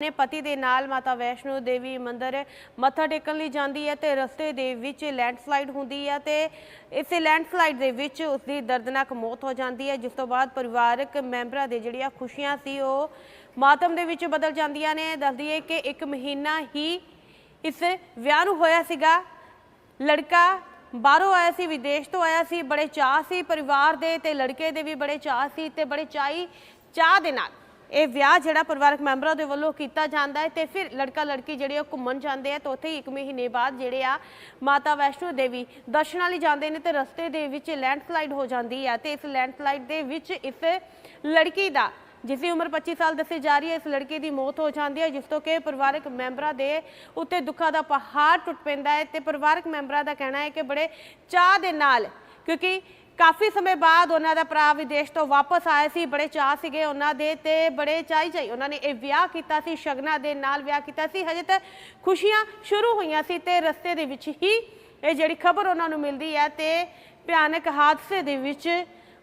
ਆਪਣੇ ਪਤੀ ਦੇ ਨਾਲ ਮਾਤਾ ਵੈਸ਼ਨੋ ਦੇਵੀ ਮੰਦਿਰ ਮੱਥਾ ਟੇਕਣ ਲਈ ਜਾਂਦੀ ਹੈ ਤੇ ਰਸਤੇ ਦੇ ਵਿੱਚ ਲੈਂਡਸਲਾਈਡ ਹੁੰਦੀ ਹੈ ਤੇ ਇਸੇ ਲੈਂਡਸਲਾਈਡ ਦੇ ਵਿੱਚ ਉਸ ਦੀ ਦਰਦਨਾਕ ਮੌਤ ਹੋ ਜਾਂਦੀ ਹੈ, ਜਿਸ ਤੋਂ ਬਾਅਦ ਪਰਿਵਾਰਕ ਮੈਂਬਰਾਂ ਦੇ ਜਿਹੜੀਆਂ ਖੁਸ਼ੀਆਂ ਸੀ ਉਹ ਮਾਤਮ ਦੇ ਵਿੱਚ ਬਦਲ ਜਾਂਦੀਆਂ ਨੇ। ਦੱਸਦੀ ਹੈ ਕਿ ਇੱਕ ਮਹੀਨਾ ਹੀ ਇਸ ਵਿਆਹ ਨੂੰ ਹੋਇਆ ਸੀਗਾ। ਲੜਕਾ ਬਾਹਰੋਂ ਆਇਆ ਸੀ, ਵਿਦੇਸ਼ ਤੋਂ ਆਇਆ ਸੀ, ਬੜੇ ਚਾਅ ਸੀ ਪਰਿਵਾਰ ਦੇ ਤੇ ਲੜਕੇ ਦੇ ਵੀ ਬੜੇ ਚਾਅ ਸੀ ਤੇ ਬੜੇ ਚਾਈ ਚਾਹ ਦੇ ਨਾਲ। ਇਹ ਵਿਆਹ ਜਿਹੜਾ ਪਰਿਵਾਰਕ ਮੈਂਬਰਾਂ ਦੇ ਵੱਲੋਂ ਕੀਤਾ ਜਾਂਦਾ ਹੈ ਤੇ ਫਿਰ ਲੜਕਾ ਲੜਕੀ ਜਿਹੜੇ ਉਹ ਘੁੰਮਣ ਜਾਂਦੇ ਆ ਤੇ ਉੱਥੇ ਹੀ ਇੱਕ ਮਹੀਨੇ ਬਾਅਦ ਜਿਹੜੇ ਆ ਮਾਤਾ ਵੈਸ਼ਨੋ ਦੇਵੀ ਦਰਸ਼ਨਾਂ ਲਈ ਜਾਂਦੇ ਨੇ ਤੇ ਰਸਤੇ ਦੇ ਵਿੱਚ ਲੈਂਡਸਲਾਈਡ ਹੋ ਜਾਂਦੀ ਹੈ ਤੇ ਇਸ ਲੈਂਡਸਲਾਈਡ ਦੇ ਵਿੱਚ ਇਸ ਲੜਕੀ ਦਾ, ਜਿਸ ਦੀ ਉਮਰ 25 ਸਾਲ ਦੱਸੀ ਜਾ ਰਹੀ ਹੈ, ਇਸ ਲੜਕੇ ਦੀ ਮੌਤ ਹੋ ਜਾਂਦੀ ਹੈ, ਜਿਸ ਤੋਂ ਕਿ ਪਰਿਵਾਰਕ ਮੈਂਬਰਾਂ ਦੇ ਉੱਤੇ ਦੁੱਖਾਂ ਦਾ ਪਹਾੜ ਟੁੱਟ ਪੈਂਦਾ ਹੈ ਤੇ ਪਰਿਵਾਰਕ ਮੈਂਬਰਾਂ ਦਾ ਕਹਿਣਾ ਹੈ ਕਿ ਬੜੇ ਚਾਹ ਦੇ ਨਾਲ ਕਿਉਂਕਿ ਕਾਫੀ ਸਮੇਂ ਬਾਅਦ ਉਹਨਾਂ ਦਾ ਭਰਾ ਵਿਦੇਸ਼ ਤੋਂ ਵਾਪਸ ਆਇਆ ਸੀ, ਬੜੇ ਚਾਹ ਸੀਗੇ ਉਹਨਾਂ ਦੇ ਤੇ ਬੜੇ ਚਾਈ ਚਾਈ ਉਹਨਾਂ ਨੇ ਇਹ ਵਿਆਹ ਕੀਤਾ ਸੀ, ਸ਼ਗਨਾ ਦੇ ਨਾਲ ਵਿਆਹ ਕੀਤਾ ਸੀ। ਹਜੇ ਤਾਂ ਖੁਸ਼ੀਆਂ ਸ਼ੁਰੂ ਹੋਈਆਂ ਸੀ ਤੇ ਰਸਤੇ ਦੇ ਵਿੱਚ ਹੀ ਇਹ ਜਿਹੜੀ ਖਬਰ ਉਹਨਾਂ ਨੂੰ ਮਿਲਦੀ ਹੈ ਤੇ ਭਿਆਨਕ ਹਾਦਸੇ ਦੇ ਵਿੱਚ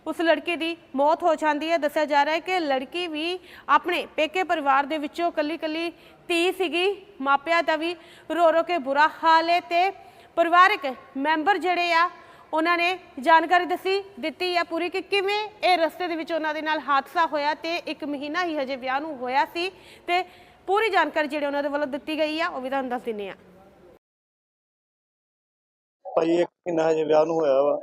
ਉਸ ਲੜਕੇ ਦੀ ਮੌਤ ਹੋ ਜਾਂਦੀ ਹੈ। ਦੱਸਿਆ ਜਾ ਰਿਹਾ ਹੈ ਕਿ ਲੜਕੀ ਵੀ ਆਪਣੇ ਪੇਕੇ ਪਰਿਵਾਰ ਦੇ ਵਿੱਚੋਂ ਕੱਲੀ ਕੱਲੀ ਧੀ ਸੀਗੀ, ਮਾਪਿਆਂ ਦਾ ਵੀ ਰੋ ਰੋ ਕੇ ਬੁਰਾ ਹਾਲ ਹੈ ਤੇ ਪਰਿਵਾਰਕ ਮੈਂਬਰ ਜਿਹੜੇ ਆ ਉਹਨਾਂ ਨੇ ਜਾਣਕਾਰੀ ਦੱਸੀ, ਦਿੱਤੀ ਹੈ ਪੂਰੀ ਕਿ ਕਿਵੇਂ ਇਹ ਰਸਤੇ ਦੇ ਵਿੱਚ ਉਹਨਾਂ ਦੇ ਨਾਲ ਹਾਦਸਾ ਹੋਇਆ ਤੇ ਇੱਕ ਮਹੀਨਾ ਹੀ ਹਜੇ ਵਿਆਹ ਨੂੰ ਹੋਇਆ ਸੀ ਤੇ ਪੂਰੀ ਜਾਣਕਾਰੀ ਜਿਹੜੀ ਉਹਨਾਂ ਦੇ ਵੱਲੋਂ ਦਿੱਤੀ ਗਈ ਆ, ਉਹ ਵੀ ਤੁਹਾਨੂੰ ਦੱਸ ਦਿੰਨੇ ਆ ਭਾਈ, ਇੱਕ ਮਹੀਨਾ ਹਜੇ ਵਿਆਹ ਨੂੰ ਹੋਇਆ ਵਾ।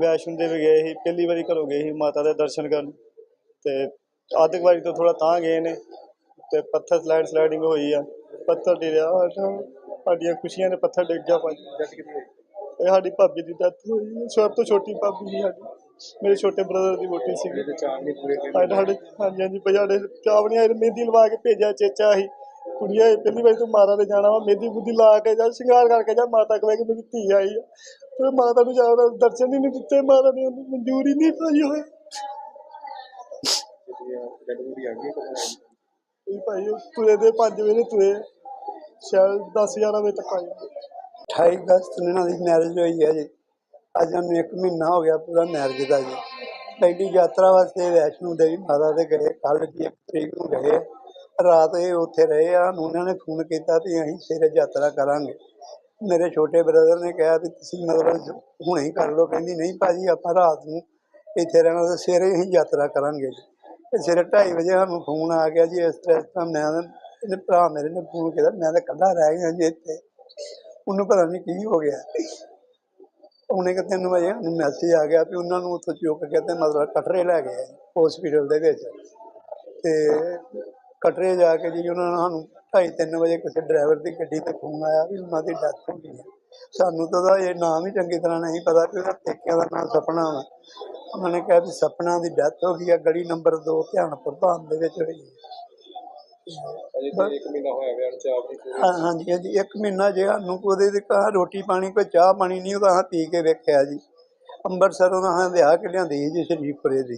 ਵੈਸ਼ਨੋ ਦੇਵੀ ਗਏ ਸੀ, ਪਹਿਲੀ ਵਾਰੀ ਘਰੋਂ ਗਏ ਸੀ ਮਾਤਾ ਦੇ ਦਰਸ਼ਨ ਕਰਨ। ਤੇ ਅੱਧ ਕੁ ਵਾਰੀ ਤੋਂ ਥੋੜਾ ਤਾਂ ਗਏ ਨੇ ਤੇ ਪੱਥਰ ਸਲਾਈਡ ਸਲਾਈਡਿੰਗ ਹੋਈ ਆ। ਪੱਥਰ ਡਿਰਿਆ ਸਾਡੀਆਂ ਖੁਸ਼ੀਆਂ ਨੇ ਪੱਥਰ ਡਿੱਗ ਗਿਆ ਭਾਈ। ਇਹ ਸਾਡੀ ਭਾਬੀ ਦੀ ਡੈਥ ਹੋਈ ਹੈ। ਸਭ ਤੋਂ ਛੋਟੀ ਭਾਬੀ ਸੀ ਸਾਡੀ। ਮੇਰੇ ਛੋਟੇ ਬ੍ਰਦਰ ਦੀ ਵੋਟੀ ਸੀਗੀ ਸਾਡੇ ਸਾਡੇ ਹਾਂਜੀ ਹਾਂਜੀ ਸਾਡੇ ਚਾਵਣੀਆਂ ਮਹਿੰਦੀ ਲਵਾ ਕੇ ਭੇਜਿਆ ਚੇਚਾ ਸੀ। ਕੁੜੀਆਂ ਪਹਿਲੀ ਵਾਰੀ ਤੂੰ ਮਾਤਾ ਦੇ ਜਾਣਾ ਵਾ। ਮਹਿੰਦੀ ਬੁੱਧੀ ਲਾ ਕੇ ਜਾ ਸ਼ਿੰਗਾਰ ਕਰਕੇ ਜਾ। ਮਾਤਾ ਕਹੇ ਕਿ ਮੇਰੀ ਧੀ ਆਈ ਆ। ਤੇ ਮਾਤਾ ਨੂੰ ਜਾਣਾ ਦਰਸ਼ਨ ਹੀ ਨਹੀਂ ਦਿੱਤੇ। ਮਾਤਾ ਨੇ ਉਹਨੂੰ ਮਨਜ਼ੂਰੀ ਨਹੀਂ ਪਾਈ ਹੋਈ। ਇਹ ਭਾਈ ਉਹ ਤੁਰੇ ਦੇ 5 ਵਜੇ ਤੁਰੇ। ਸ਼ਾਇਦ 10 11 ਵਜੇ ਤੱਕ ਆਏ 28 ਅਗਸਤ ਨੂੰ ਇਹਨਾਂ ਦੀ ਮੈਰਿਜ ਹੋਈ ਹੈ ਜੀ। ਅੱਜ ਨੂੰ ਇੱਕ ਮਹੀਨਾ ਹੋ ਗਿਆ ਪੂਰਾ ਮੈਰਿਜ ਦਾ ਜੀ। ਪਹਿਲੀ ਯਾਤਰਾ ਵਾਸਤੇ ਵੈਸ਼ਨੂ ਦੇਵੀ ਮਾਤਾ ਦੇ ਗਏ ਕੱਲ ਦੀ ਇੱਕ ਤਰੀਕ ਨੂੰ ਗਏ। ਰਾਤ ਇਹ ਉੱਥੇ ਰਹੇ ਆ ਉਹਨਾਂ ਨੇ ਫੋਨ ਕੀਤਾ ਵੀ ਅਸੀਂ ਸਵੇਰੇ ਯਾਤਰਾ ਕਰਾਂਗੇ। ਮੇਰੇ ਛੋਟੇ ਬ੍ਰਦਰ ਨੇ ਕਿਹਾ ਵੀ ਤੁਸੀਂ ਮਤਲਬ ਹੁਣੇ ਹੀ ਕਰ ਲਓ। ਕਹਿੰਦੀ, ਨਹੀਂ ਭਾਜੀ, ਆਪਾਂ ਰਾਤ ਨੂੰ ਇੱਥੇ ਰਹਿਣਾ ਤੇ ਸਵੇਰੇ ਹੀ ਯਾਤਰਾ ਕਰਾਂਗੇ ਜੀ। ਸਵੇਰੇ 2:30 ਵਜੇ ਸਾਨੂੰ ਫੋਨ ਆ ਗਿਆ ਜੀ। ਇਸ ਤਰ੍ਹਾਂ ਮੈਂ ਇਹਨੇ ਭਰਾ ਮੇਰੇ ਨੇ ਫੋਨ ਕੀਤਾ, ਮੈਂ ਤਾਂ ਇਕੱਲਾ ਰਹਿ ਗਿਆ ਜੀ ਇੱਥੇ। ਉਹਨੂੰ ਪਤਾ ਨਹੀਂ ਕੀ ਹੋ ਗਿਆ। ਉਹਨੇ ਕਿ ਤਿੰਨ ਵਜੇ ਮੈਸੇਜ ਆ ਗਿਆ ਵੀ ਉਹਨਾਂ ਨੂੰ ਉੱਥੋਂ ਚੁੱਕ ਕੇ ਤੇ ਮਤਲਬ ਕਟਰੇ ਲੈ ਗਏ ਹਸਪੀਟਲ ਦੇ ਵਿੱਚ। ਤੇ ਕਟਰੇ ਜਾ ਕੇ ਜੀ ਉਹਨਾਂ ਨੇ ਸਾਨੂੰ ਢਾਈ ਤਿੰਨ ਵਜੇ ਕਿਸੇ ਡਰਾਈਵਰ ਦੀ ਗੱਡੀ ਤੇ ਫੋਨ ਆਇਆ ਵੀ ਉਹਨਾਂ ਦੀ ਡੈਥ ਹੋ ਗਈ ਹੈ। ਸਾਨੂੰ ਤਾਂ ਉਹਦਾ ਇਹ ਨਾਮ ਹੀ ਚੰਗੀ ਤਰ੍ਹਾਂ ਨਹੀਂ ਪਤਾ ਕਿ ਉਹਦਾ ਪੇਕਿਆਂ ਦਾ ਨਾਮ ਸਪਨਾ ਵਾ। ਉਹਨਾਂ ਨੇ ਕਿਹਾ ਵੀ ਸਪਨਾ ਦੀ ਡੈਥ ਹੋ ਗਈ ਹੈ, ਗਲੀ ਨੰਬਰ 2 ਧਿਆਨਪੁਰ ਧਾਮ ਦੇ ਵਿੱਚ ਹੋਈ ਹੈ। ਅਜੇ ਤੇ ਇੱਕ ਮਹੀਨਾ ਹੋਇਆ ਵਿਆਹ ਨੂੰ ਚਾਹ ਨਹੀਂ ਪੂਰੀ ਹਾਂ ਹਾਂਜੀ ਹਾਂਜੀ ਇੱਕ ਮਹੀਨਾ ਜੇ ਸਾਨੂੰ ਕੋਈ ਉਹਦੇ ਤੇ ਕਾ ਰੋਟੀ ਪਾਣੀ ਕੋਈ ਚਾਹ ਪਾਣੀ ਨਹੀਂ ਉਹਦਾ ਹਾਂ ਪੀ ਕੇ ਵੇਖਿਆ ਜੀ। ਅੰਮ੍ਰਿਤਸਰੋਂ ਦਾ ਹਾਂ ਵਿਆਹ ਕੇ ਲਿਆਂਦੀ ਸੀ ਜੀ ਸ਼ਰੀਫਪੁਰੇ ਦੀ।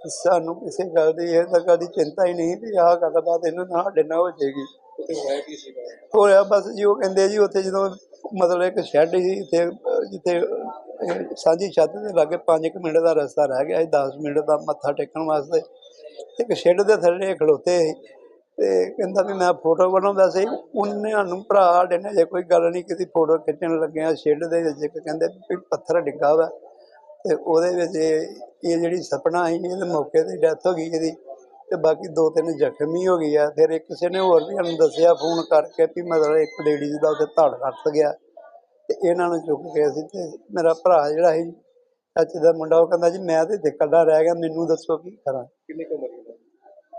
ਸਾਨੂੰ ਕਿਸੇ ਗੱਲ ਦੀ ਇਹ ਤਾਂ ਕਦੀ ਚਿੰਤਾ ਹੀ ਨਹੀਂ ਵੀ ਆਹ ਗੱਲਬਾਤ ਇਹਨਾਂ ਨਾਲ ਸਾਡੇ ਨਾਲ ਹੋ ਜਾਏਗੀ। ਉੱਥੇ ਹੋਇਆ ਕੀ ਸੀਗਾ ਹੋਇਆ ਬਸ ਜੀ ਉਹ ਕਹਿੰਦੇ ਜੀ ਉੱਥੇ ਜਦੋਂ ਮਤਲਬ ਇੱਕ ਸ਼ੈੱਡ ਸੀ ਇੱਥੇ ਅਹ, ਜਿੱਥੇ ਅਹ, ਸਾਂਝੀ ਛੱਤ ਦੇ ਲਾਗੇ 5 ਮਿੰਟ ਦਾ ਰਸਤਾ ਰਹਿ ਗਿਆ ਸੀ 10 ਮਿੰਟ ਦਾ ਮੱਥਾ ਟੇਕਣ ਵਾਸਤੇ। ਇੱਕ ਸ਼ੈੱਡ ਦੇ ਥੱਲੇ ਖਲੋਤੇ ਸੀ। ਤੇ ਕਹਿੰਦਾ ਵੀ ਮੈਂ ਫੋਟੋ ਬਣਾਉਂਦਾ ਸੀ। ਉਹਨੇ ਸਾਨੂੰ ਭਰਾ ਸਾਡੇ ਨੇ ਜੇ ਕੋਈ ਗੱਲ ਨਹੀਂ ਕੀਤੀ, ਫੋਟੋ ਖਿੱਚਣ ਲੱਗਿਆ ਸ਼ੇਡ ਦੇ ਵਿੱਚ ਇੱਕ ਕਹਿੰਦੇ ਵੀ ਪੱਥਰ ਡਿੱਗਾ ਵਾ। ਤੇ ਉਹਦੇ ਵਿੱਚ ਇਹ ਇਹ ਜਿਹੜੀ ਸਪਨਾ ਸੀ, ਇਹਦੇ ਮੌਕੇ ਤੇ ਡੈਥ ਹੋ ਗਈ ਇਹਦੀ। ਤੇ ਬਾਕੀ ਦੋ ਤਿੰਨ ਜ਼ਖਮੀ ਹੋ ਗਈ ਆ। ਫਿਰ ਇੱਕ ਕਿਸੇ ਨੇ ਹੋਰ ਵੀ ਸਾਨੂੰ ਦੱਸਿਆ ਫੋਨ ਕਰਕੇ ਵੀ ਮਤਲਬ ਇੱਕ ਲੇਡੀਜ਼ ਦਾ ਉੱਥੇ ਧੜ ਕੱਟ ਗਿਆ। ਤੇ ਇਹਨਾਂ ਨੂੰ ਚੁੱਕ ਕੇ ਅਸੀਂ ਤੇ ਮੇਰਾ ਭਰਾ ਜਿਹੜਾ ਸੀ, ਚਾਚੇ ਦਾ ਮੁੰਡਾ, ਉਹ ਕਹਿੰਦਾ ਜੀ ਮੈਂ ਤੇ ਇੱਥੇ ਇਕੱਲਾ ਰਹਿ ਗਿਆ, ਮੈਨੂੰ ਦੱਸੋ ਕੀ ਕਰਾਂ। ਕਿੰਨੀ ਕੁ ਉਮਰ?